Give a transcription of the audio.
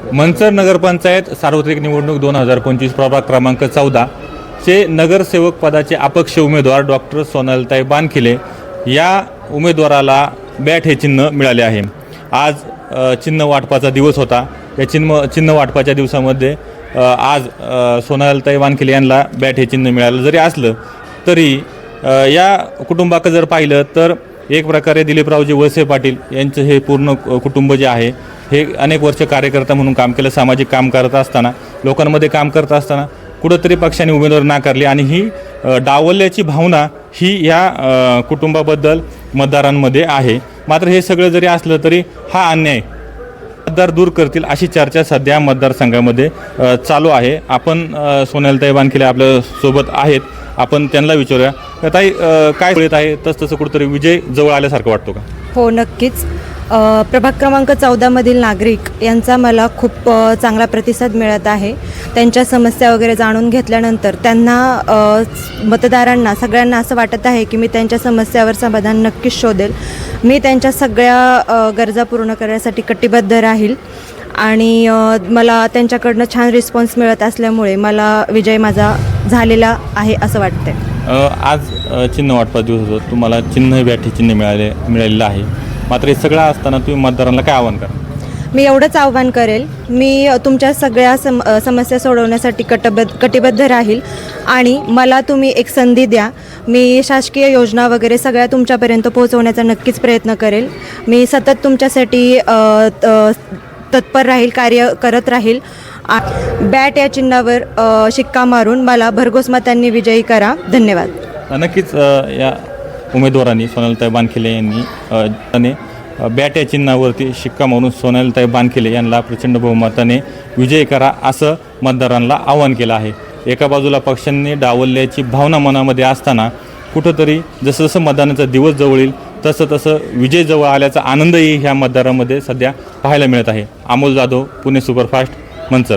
मंचर नगरपंचायत सार्वत्रिक निवडणूक दोन हजार पंचवीस प्रभाग क्रमांक चौदा चे नगरसेवक पदाचे अपक्ष उमेदवार डॉक्टर सोनलताई बानखिले या उमेदवाराला बॅट हे चिन्ह मिळाले आहे. आज चिन्ह वाटपाचा दिवस होता. या चिन्ह चिन्ह वाटपाच्या दिवसामध्ये आज सोनालताई वानखिले यांना बॅट हे चिन्ह मिळालं. जरी असलं तरी या कुटुंबाकडे जर पाहिलं तर एक प्रकारे दिलीपरावजी वळसे पाटील यांचं हे पूर्ण कुटुंब जे आहे हे अनेक वर्ष कार्यकर्ता म्हणून काम केलं सामाजिक काम करत असताना लोकांमध्ये काम करत असताना कुठंतरी पक्षाने उमेदवार नाकारली आणि ही डावल्याची डावलल्याची भावना ही या कुटुंबाबद्दल मतदारांमध्ये आहे. मात्र हे सगळं जरी असलं तरी हा अन्याय मतदार दूर करतील अशी चर्चा सध्या मतदारसंघामध्ये चालू आहे. आपण अ, सोनालताई बानखिले आपल्यासोबत आहेत. आपण त्यांना विचारूया. तर ताई काय येत आहे? तस तसं कुठंतरी विजय जवळ आल्यासारखं वाटतो का? हो नक्कीच. प्रभाग क्रमांक चौदामधील नागरिक यांचा मला खूप चांगला प्रतिसाद मिळत आहे. त्यांच्या समस्या वगैरे जाणून घेतल्यानंतर त्यांना मतदारांना सगळ्यांना असं वाटत आहे की मी त्यांच्या समस्यावर समाधान नक्कीच शोधेल. मी त्यांच्या सगळ्या गरजा पूर्ण करण्यासाठी कटिबद्ध राहील. आणि मला त्यांच्याकडनं छान रिस्पॉन्स मिळत असल्यामुळे मला विजय माझा झालेला आहे असं वाटतंय. आज चिन्ह वाटपा दिवस होतो. तुम्हाला चिन्ह व्याठी चिन्ह मिळाले मिळालेलं आहे. मात्र हे सगळं असताना तुम्ही मतदारांना काय आव्हान करा मी एवढंच आव्हान करेल. मी तुमच्या सगळ्या सम समस्या सोडवण्यासाठी कटबद्ध कटिबद्ध राहील. आणि मला तुम्ही एक संधी द्या. मी शासकीय योजना वगैरे सगळ्या तुमच्यापर्यंत पोहोचवण्याचा नक्कीच प्रयत्न करेल. मी सतत तुमच्यासाठी तत्पर राहील कार्य करत राहील. बॅट या चिन्हावर शिक्का मारून मला भरघोस मतांनी विजयी करा. धन्यवाद. नक्कीच या उमेदवारांनी सोनालताई बानखिले यांनी त्याने बॅट या चिन्हावरती शिक्का मारून सोनालताई बानखिले यांना प्रचंड बहुमताने विजय करा असं मतदारांना आवाहन केलं आहे. एका बाजूला पक्षांनी डावलल्याची भावना मनामध्ये असताना कुठंतरी जसं जसं मतदानाचा दिवस जवळ येईल तसं तसं विजय जवळ आल्याचा आनंदही ह्या मतदारामध्ये सध्या पाहायला मिळत आहे. अमोल जाधव पुणे सुपरफास्ट मंचर.